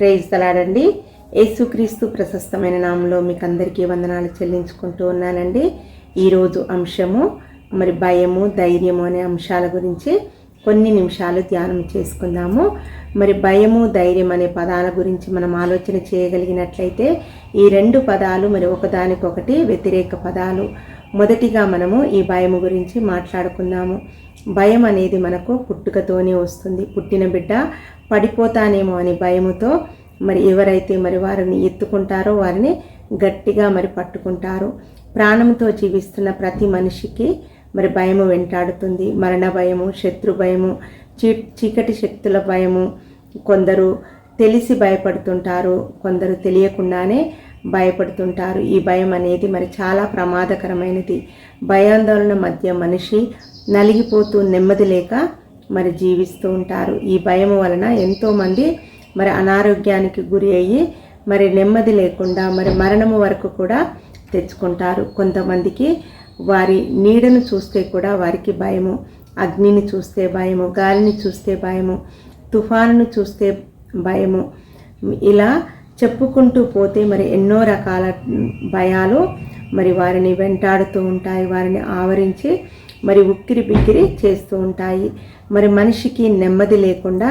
Praise తలాడండి. యేసుక్రీస్తు ప్రశస్తమైన నామంలో మీకు అందరికీ వందనాలు చెల్లించుకుంటూ ఉన్నానండి. ఈరోజు అంశము మరి భయము ధైర్యము అనే అంశాల గురించి కొన్ని నిమిషాలు ధ్యానం చేసుకుందాము. మరి భయము ధైర్యం అనే పదాల గురించి మనం ఆలోచన చేయగలిగినట్లయితే ఈ రెండు పదాలు మరి ఒకదానికొకటి వ్యతిరేక పదాలు. మొదటిగా మనము ఈ భయము గురించి మాట్లాడుకుందాము. భయం అనేది మనకు పుట్టుకతోనే వస్తుంది. పుట్టిన బిడ్డ పడిపోతానేమో అని భయముతో మరి ఎవరైతే మరి వారిని ఎత్తుకుంటారో వారిని గట్టిగా మరి పట్టుకుంటారు. ప్రాణంతో జీవిస్తున్న ప్రతి మనిషికి మరి భయము వెంటాడుతుంది మరణ భయము శత్రు భయము చీ చీకటి శక్తుల భయము. కొందరు తెలిసి భయపడుతుంటారు కొందరు తెలియకుండానే భయపడుతుంటారు. ఈ భయం అనేది మరి చాలా ప్రమాదకరమైనది. భయాందోళన మధ్య మనిషి నలిగిపోతూ నెమ్మది లేక మరి జీవిస్తూ ఉంటారు. ఈ భయం వలన ఎంతోమంది మరి అనారోగ్యానికి గురి అయ్యి మరి నెమ్మది లేకుండా మరి మరణము వరకు కూడా తెచ్చుకుంటారు. కొంతమందికి వారి నీడను చూస్తే కూడా వారికి భయము అగ్నిని చూస్తే భయము గాలిని చూస్తే భయము తుఫానును చూస్తే భయము. ఇలా చెప్పుకుంటూ పోతే మరి ఎన్నో రకాల భయాలు మరి వారిని వెంటాడుతూ ఉంటాయి వారిని ఆవరించి మరి ఉక్కిరి బిక్కిరి చేస్తూ ఉంటాయి. మరి మనిషికి నెమ్మది లేకుండా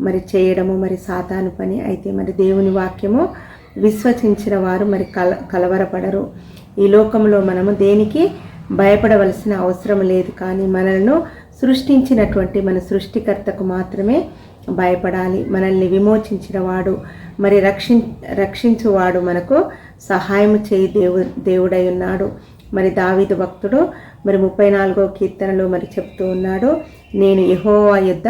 మరి చేయడము మరి సాతాను పని అయితే మరి దేవుని వాక్యము విశ్వసించిన వారు మరి కల కలవరపడరు. ఈ లోకంలో మనము దేనికి భయపడవలసిన అవసరం లేదు. కానీ మనలను సృష్టించినటువంటి మన సృష్టికర్తకు మాత్రమే భయపడాలి. మనల్ని విమోచించిన వాడు మరి రక్షి రక్షించువాడు మనకు సహాయం చేయి దేవు దేవుడై ఉన్నాడు. మరి దావిదు భక్తుడు మరి ముప్పై నాలుగో కీర్తనలో మరి చెప్తూ ఉన్నాడు నేను యహోవా యుద్ధ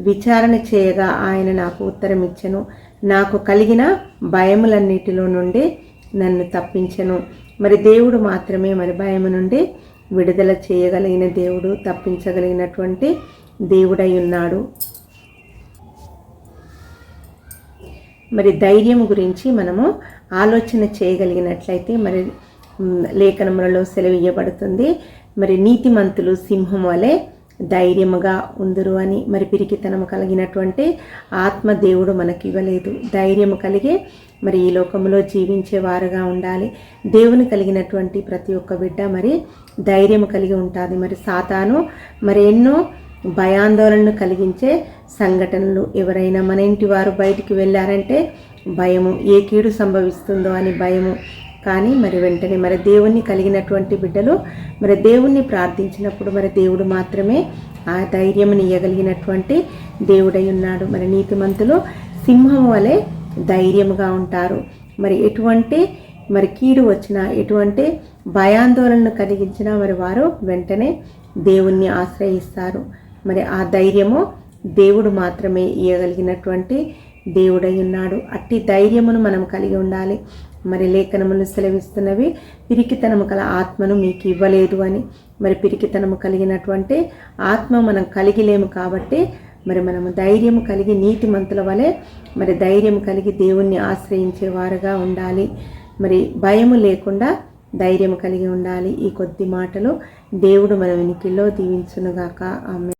విచారణ చేయగా ఆయన నాకు ఉత్తరం ఇచ్చను నాకు కలిగిన భయములన్నిటిలో నుండి నన్ను తప్పించను. మరి దేవుడు మాత్రమే మరి భయము నుండి విడుదల చేయగలిగిన దేవుడు తప్పించగలిగినటువంటి దేవుడై ఉన్నాడు. మరి ధైర్యం గురించి మనము ఆలోచన చేయగలిగినట్లయితే మరి లేఖనములలో సెలవు ఇవ్వబడుతుంది మరి నీతిమంతులు సింహం వలె ధైర్యముగా ఉందరు అని మరి పిరికితనము కలిగినటువంటి ఆత్మ దేవుడు మనకి ఇవ్వలేదు ధైర్యము కలిగి మరి ఈ లోకంలో జీవించే వారుగా ఉండాలి. దేవుని కలిగినటువంటి ప్రతి ఒక్క బిడ్డ మరి ధైర్యము కలిగి ఉంటుంది. మరి సాతాను మరి ఎన్నో భయాందోళనను కలిగించే సంఘటనలు ఎవరైనా మన ఇంటి వారు బయటికి వెళ్ళారంటే భయము ఏ కీడు సంభవిస్తుందో అని భయము కానీ మరి వెంటనే మరి దేవుణ్ణి కలిగినటువంటి బిడ్డలు మరి దేవుణ్ణి ప్రార్థించినప్పుడు మరి దేవుడు మాత్రమే ఆ ధైర్యముని ఇయ్యగలిగినటువంటి దేవుడై ఉన్నాడు. మరి నీతిమంతులు సింహం వలె ధైర్యముగా ఉంటారు. మరి ఎటువంటి మరి కీడు వచ్చినా ఎటువంటి భయాందోళనను కలిగించినా మరి వారు వెంటనే దేవుణ్ణి ఆశ్రయిస్తారు. మరి ఆ ధైర్యము దేవుడు మాత్రమే ఇవ్వగలిగినటువంటి దేవుడై ఉన్నాడు. అట్టి ధైర్యమును మనం కలిగి ఉండాలి. మరి లేఖనములు సెలవిస్తున్నవి. పిరికితనము కల ఆత్మను మీకు ఇవ్వలేదు అని. మరి పిరికితనము కలిగినటువంటి ఆత్మ మనం కలిగిలేము కాబట్టి మరి మనము ధైర్యం కలిగి నీతి మంతుల వలె మరి ధైర్యం కలిగి దేవుణ్ణి ఆశ్రయించే వారుగా ఉండాలి. మరి భయము లేకుండా ధైర్యం కలిగి ఉండాలి. ఈ కొద్ది మాటలు దేవుడు మన వెనికిల్లో దీవించునుగాక ఆమె